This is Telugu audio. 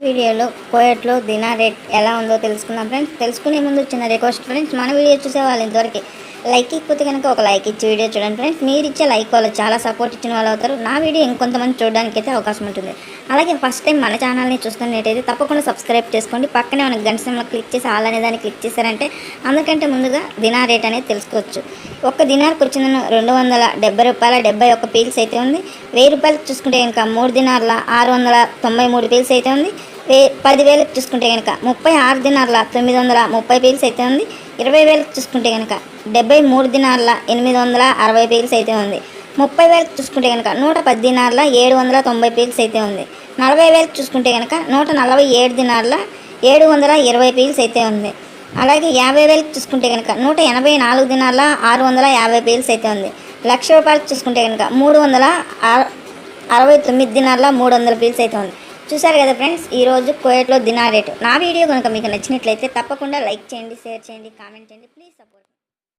వీడియోలో కోయట్లో దినా రేట్ ఎలా ఉందో తెలుసుకుందాం ఫ్రెండ్స్ తెలుసుకునే ముందు చిన్న రిక్వెస్ట్ ఫ్రెండ్స్ మన వీడియో చూసేవాళ్ళు ఇంతవరకు. లైక్ ఇకపోతే కనుక ఒక లైక్ ఇచ్చి వీడియో చూడండి ఫ్రెండ్స్ మీరు ఇచ్చే లైక్ వాళ్ళు చాలా సపోర్ట్ ఇచ్చిన వాళ్ళు అవుతారు. నా వీడియో ఇంకొంతమంది చూడడానికి అయితే అవకాశం ఉంటుంది. అలాగే ఫస్ట్ టైం మన ఛానల్ని చూస్తున్నట్టయితే తప్పకుండా సబ్స్క్రైబ్ చేసుకోండి. పక్కనే మనకు గంట క్లిక్ చేసి ఆల్ అనే దాన్ని క్లిక్ చేశారంటే అందరికంటే ముందుగా దినా రేట్ అనేది తెలుసుకోవచ్చు. ఒక్క దినార్కి వచ్చిన రెండు వందల డెబ్బై రూపాయల డెబ్బై ఒక్క పీల్స్ అయితే ఉంది. వెయ్యి రూపాయలకు చూసుకుంటే కనుక మూడు దినార్ల ఆరు వందల తొంభై మూడు పీల్స్ అయితే ఉంది. వే పదివేలకు చూసుకుంటే కనుక ముప్పై ఆరు దినార్ల తొమ్మిది వందల ముప్పై పీల్స్ అయితే ఉంది. ఇరవై వేలకు చూసుకుంటే కనుక డెబ్బై మూడు దినాల ఎనిమిది వందల అరవై పీల్స్ అయితే ఉంది. ముప్పై వేలకు చూసుకుంటే కనుక నూట పది దినాల ఏడు వందల తొంభై పీల్స్ అయితే ఉంది. నలభై వేలకు చూసుకుంటే కనుక నూట నలభై ఏడు దినాల ఏడు వందల ఇరవై పీల్స్ అయితే ఉంది. అలాగే యాభై వేలకు చూసుకుంటే కనుక నూట ఎనభై నాలుగు దినాల ఆరు వందల యాభై పీల్స్ అయితే ఉంది. లక్ష రూపాయలకు చూసుకుంటే కనుక మూడు వందల అరవై తొమ్మిది దినాల మూడు వందల పీల్స్ అయితే ఉంది. చూసారు కదా ఫ్రెండ్స్ ఈరోజు కోయట్లో దినా రేటు. నా వీడియో కనుక మీకు నచ్చినట్లయితే తప్పకుండా లైక్ చేయండి షేర్ చేయండి కామెంట్ చేయండి. Please support